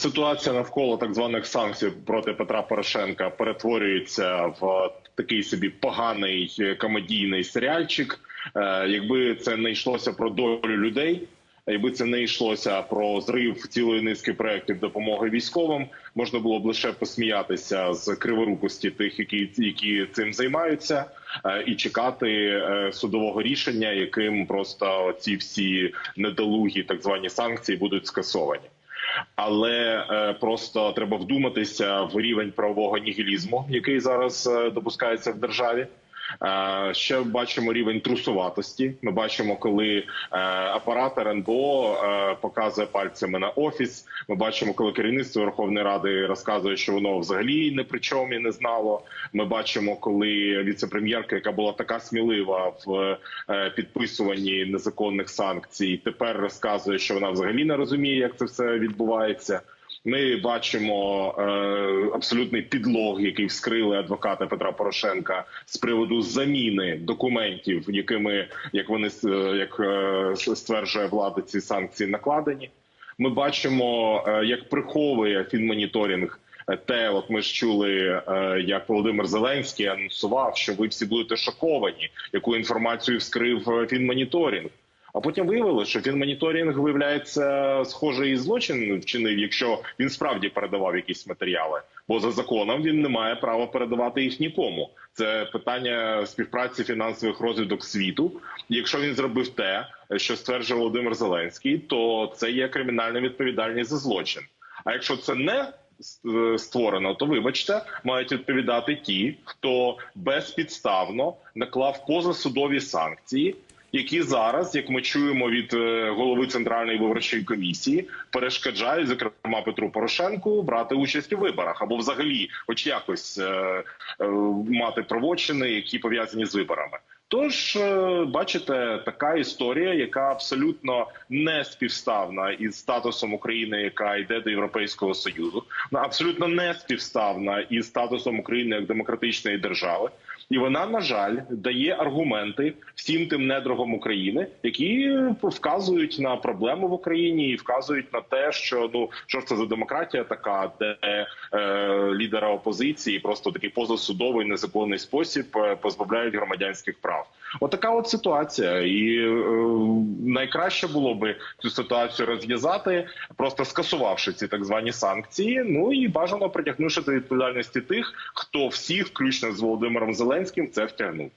Ситуація навколо так званих санкцій проти Петра Порошенка перетворюється в такий собі поганий комедійний серіальчик. Е, Якби це не йшлося про долю людей, якби це не йшлося про зрив цілої низки проєктів допомоги військовим, можна було б лише посміятися з криворукості тих, які які цим займаються, е, і чекати е, судового рішення, яким просто ці всі недолугі так звані санкції будуть скасовані. Але е, просто треба вдуматися в рівень правового нігілізму, який зараз е, допускається в державі. Е, Ще бачимо рівень трусуватості. Ми бачимо, коли е, апарат РНБО е, показує пальцями на офіс. Ми бачимо, коли керівництво Верховної Ради розказує, що воно взагалі не при чому і не знало. Ми бачимо, коли віцепрем'єрка, яка була така смілива в підписуванні незаконних санкцій, тепер розказує, що вона взагалі не розуміє, як це все відбувається. Ми бачимо е, абсолютний підлог, який вскрили адвокати Петра Порошенка з приводу заміни документів, якими як вони е, як е, стверджує влада, ці санкції накладені. Ми бачимо, е, як приховує фінмоніторинг. Те, от ми ж чули, як Володимир Зеленський анонсував, що ви всі будете шоковані, яку інформацію вскрив фінмоніторинг. А потім виявилося, що фінмоніторинг виявляється схожий злочин вчинив, якщо він справді передавав якісь матеріали. Бо за законом він не має права передавати їх нікому. Це питання співпраці фінансових розвідок світу. Якщо він зробив те, що стверджує Володимир Зеленський, то це є кримінальна відповідальність за злочин. А якщо це не створено, то вибачте, мають відповідати ті, хто безпідставно наклав позасудові санкції, які зараз, як ми чуємо від е, голови центральної виборчої комісії, перешкоджають зокрема Петру Порошенку брати участь у виборах або взагалі, хоч якось е, е, мати правочини, які пов'язані з виборами. Тож, е, бачите, така історія, яка абсолютно не співставна із статусом України, яка йде до Європейського союзу, абсолютно не співставна із статусом України як демократичної держави. І вона, на жаль, дає аргументи всім тим недругам України, які вказують на проблему в Україні і вказують на те, що ну що ж це за демократія така, де е, лідера опозиції просто такий позасудовий незаконний спосіб е, позбавляють громадянських прав. Отака от ситуація, і е, найкраще було би цю ситуацію розв'язати, просто скасувавши ці так звані санкції. Ну і бажано притягнувши до відповідальності тих, хто всіх, включно з Володимиром Зеленським, це втягнув.